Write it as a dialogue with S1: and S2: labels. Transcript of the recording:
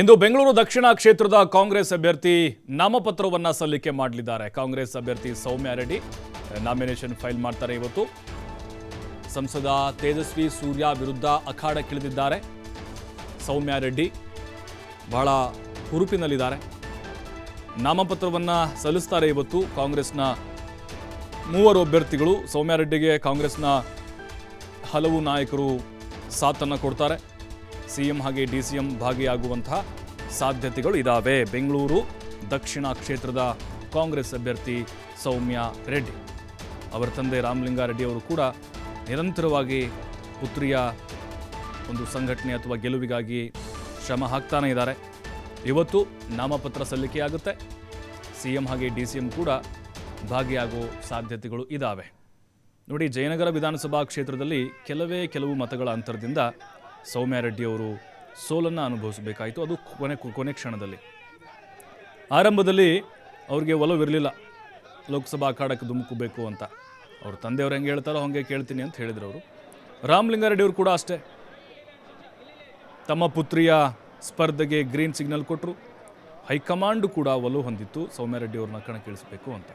S1: ಇಂದು ಬೆಂಗಳೂರು ದಕ್ಷಿಣ ಕ್ಷೇತ್ರದ ಕಾಂಗ್ರೆಸ್ ಅಭ್ಯರ್ಥಿ ನಾಮಪತ್ರವನ್ನು ಸಲ್ಲಿಕೆ ಮಾಡಲಿದ್ದಾರೆ. ಕಾಂಗ್ರೆಸ್ ಅಭ್ಯರ್ಥಿ ಸೌಮ್ಯ ರೆಡ್ಡಿ ನಾಮಿನೇಷನ್ ಫೈಲ್ ಮಾಡ್ತಾರೆ ಇವತ್ತು. ಸಂಸದ ತೇಜಸ್ವಿ ಸೂರ್ಯ ವಿರುದ್ಧ ಅಖಾಡಕ್ಕಿಳಿದಿದ್ದಾರೆ ಸೌಮ್ಯ ರೆಡ್ಡಿ ಬಹಳ ಹುರುಪಿನಲ್ಲಿದ್ದಾರೆ. ನಾಮಪತ್ರವನ್ನು ಸಲ್ಲಿಸ್ತಾರೆ ಇವತ್ತು ಕಾಂಗ್ರೆಸ್ನ ಮೂವರು ಅಭ್ಯರ್ಥಿಗಳು. ಸೌಮ್ಯ ರೆಡ್ಡಿಗೆ ಕಾಂಗ್ರೆಸ್ನ ಹಲವು ನಾಯಕರು ಸಾಥನ್ನು ಕೊಡ್ತಾರೆ. ಸಿಎಂ ಹಾಗೆ ಡಿ ಸಿ ಭಾಗಿಯಾಗುವಂತಹ ಸಾಧ್ಯತೆಗಳು ಇದ್ದಾವೆ ಬೆಂಗಳೂರು, ದಕ್ಷಿಣ ಕ್ಷೇತ್ರದ ಕಾಂಗ್ರೆಸ್ ಅಭ್ಯರ್ಥಿ ಸೌಮ್ಯ ರೆಡ್ಡಿ. ಅವರ ತಂದೆ ರಾಮಲಿಂಗಾರೆಡ್ಡಿ ಅವರು ಕೂಡ ನಿರಂತರವಾಗಿ ಪುತ್ರಿಯ ಒಂದು ಸಂಘಟನೆ ಅಥವಾ ಗೆಲುವಿಗಾಗಿ ಶ್ರಮ ಹಾಕ್ತಾನೆ ಇದ್ದಾರೆ. ಇವತ್ತು ನಾಮಪತ್ರ ಸಲ್ಲಿಕೆಯಾಗುತ್ತೆ. ಸಿ ಎಂ ಹಾಗೆ ಡಿ ಸಿ ಎಂ ಕೂಡ ಭಾಗಿಯಾಗೋ ಸಾಧ್ಯತೆಗಳು ಇದ್ದಾವೆ ನೋಡಿ, ಜಯನಗರ ವಿಧಾನಸಭಾ ಕ್ಷೇತ್ರದಲ್ಲಿ ಕೆಲವೇ ಕೆಲವು ಮತಗಳ ಅಂತರದಿಂದ ಸೌಮ್ಯ ರೆಡ್ಡಿ ಅವರು ಸೋಲನ್ನು ಅನುಭವಿಸಬೇಕಾಯಿತು. ಅದು ಕೊನೆ ಕೊನೆ ಕ್ಷಣದಲ್ಲಿ. ಆರಂಭದಲ್ಲಿ ಅವ್ರಿಗೆ ಒಲವಿರಲಿಲ್ಲ. ಲೋಕಸಭಾ ಅಖಾಡಕ್ಕೆ ಧುಮುಕಬೇಕು ಅಂತ. ಅವ್ರ ತಂದೆಯವ್ರು ಹೆಂಗೆ ಹೇಳ್ತಾರೋ ಹಾಗೆ ಕೇಳ್ತೀನಿ ಅಂತ ಹೇಳಿದ್ರು ಅವರು. ರಾಮಲಿಂಗಾರೆಡ್ಡಿ ಅವರು ಕೂಡ ಅಷ್ಟೇ. ತಮ್ಮ ಪುತ್ರಿಯ ಸ್ಪರ್ಧೆಗೆ ಗ್ರೀನ್ ಸಿಗ್ನಲ್ ಕೊಟ್ಟರು ಹೈಕಮಾಂಡ್ ಕೂಡ ಒಲವು ಹೊಂದಿತ್ತು. ಸೌಮ್ಯ ರೆಡ್ಡಿ ಅವ್ರನ್ನ ಕಣಕ್ಕಿಳಿಸಬೇಕು ಅಂತ.